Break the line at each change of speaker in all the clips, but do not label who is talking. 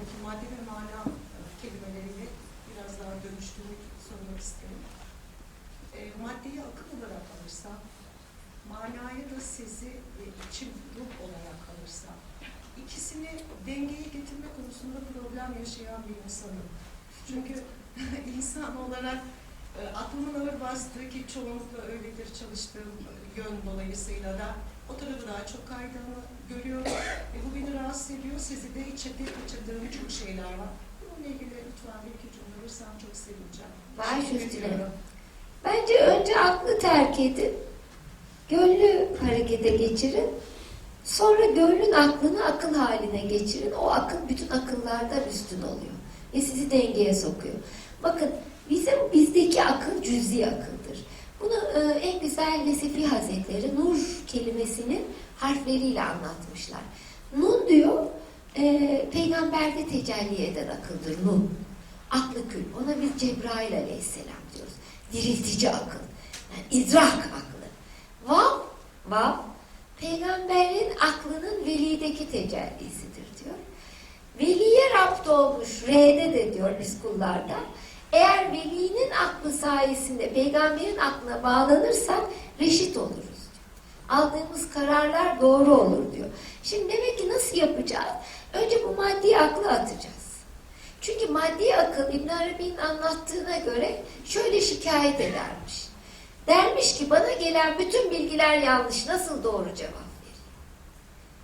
oradaki madde ve mana kelimeleriyle biraz daha dönüştürmek sormak isterim. E, maddeyi akıl olarak alırsa, manayı da sezi ve içim ruh olarak alırsa, ikisini dengeye getirme konusunda problem yaşayan bir insanım. Çünkü insan olarak e, aklımın ağır bastığı ki çoğunlukla öyledir çalıştığım yön dolayısıyla da o tarafı daha çok kaydığını görüyorum. E, bu beni rahatsız. Sizi içinde kaçırdığım çok şeyler var. Bununla ilgili lütfen bir iki cümle alırsam çok sevineceğim.
Üstüne.
ediyorum.
Bence önce aklı terk edin. Gönlü harekete geçirin. Sonra gönlün aklını akıl haline geçirin. O akıl bütün akıllardan üstün oluyor. Ve sizi dengeye sokuyor. Bakın bizim bizdeki akıl cüzi akıldır. Bunu e, en güzel Nesefi Hazretleri nur kelimesinin harfleriyle anlatmışlar. Nun diyor e, peygamberde tecelli eden akıldır nun. Aklı kül. Ona biz Cebrail aleyhisselam diyoruz. Diriltici akıl. Yani idrak aklı. Vav, vav, peygamberin aklının velideki tecellisidir diyor. Veliye rapt olmuş, R'de de diyor biz kullarda. Eğer velinin aklı sayesinde peygamberin aklına bağlanırsak reşit oluruz diyor. Aldığımız kararlar doğru olur diyor. Şimdi demek ki nasıl yapacağız? Önce bu maddi aklı atacağız. Çünkü maddi akıl İbn Arabi'nin anlattığına göre şöyle şikayet edermiş. Dermiş ki bana gelen bütün bilgiler yanlış. Nasıl doğru cevap vereyim?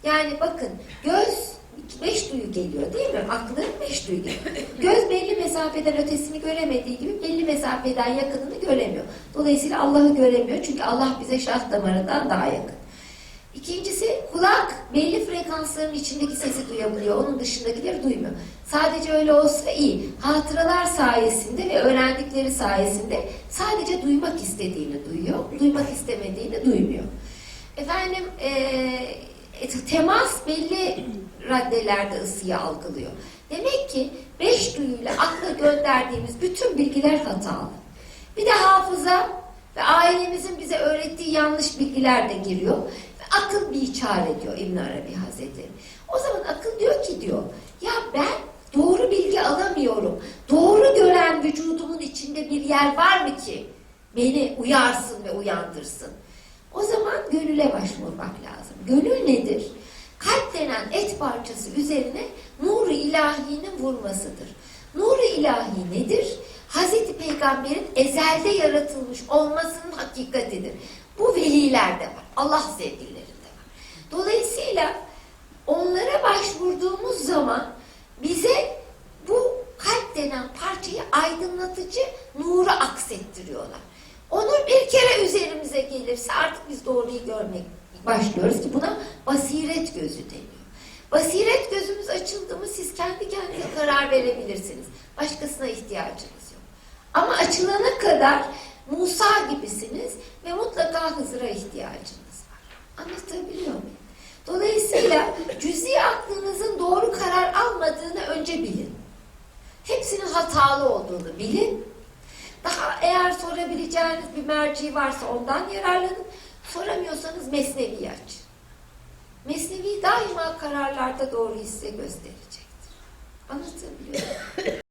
Yani bakın göz beş duyu geliyor değil mi? Aklı beş duyu geliyor. Göz belli mesafeden ötesini göremediği gibi belli mesafeden yakınını göremiyor. Dolayısıyla Allah'ı göremiyor. Çünkü Allah bize şah damarından daha yakın. İkincisi kulak belli frekansların içindeki sesi duyabiliyor. Onun dışındakileri duymuyor. Sadece öyle olsa iyi. Hatıralar sayesinde ve öğrendikleri sayesinde sadece duymak istediğini duyuyor. Duymak istemediğini duymuyor. Efendim eee, temas belli raddelerde ısıyı algılıyor. Demek ki beş duyuyla akla gönderdiğimiz bütün bilgiler hatalı. Bir de hafıza ve ailemizin bize öğrettiği yanlış bilgiler de giriyor. Akıl bir çare ediyor İbn Arabi Hazretleri. O zaman akıl diyor ki diyor, ya ben doğru bilgi alamıyorum. Doğru gören vücudumun içinde bir yer var mı ki beni uyarsın ve uyandırsın? O zaman gönüle başvurmak lazım. Gönül nedir? Kalp denen et parçası üzerine nuru ilahinin vurmasıdır. Nuru ilahi nedir? Hazreti Peygamber'in ezelde yaratılmış olmasının hakikatidir. Bu velilerde var. Allah sevgililerinde var. Dolayısıyla onlara başvurduğumuz zaman bize bu kalp denen parçayı aydınlatıcı nuru aksettiriyorlar. Onu bir kere üzerimize gelirse artık biz doğruyu görmek başlıyoruz ki buna basiret gözü deniyor. Basiret gözümüz açıldı mı siz kendi kendinize karar verebilirsiniz. Başkasına ihtiyacınız yok. Ama açılana kadar Musa gibisiniz ve mutlaka Hızır'a ihtiyacınız var. Anlatabiliyor muyum? Dolayısıyla cüzi aklınızın doğru karar almadığını önce bilin. Hepsinin hatalı olduğunu bilin. Daha eğer sorabileceğiniz bir merci varsa ondan yararlanın. Soramıyorsanız Mesnevi aç. Mesnevi daima kararlarda doğruyu size gösterecektir. Anlatabiliyor muyum?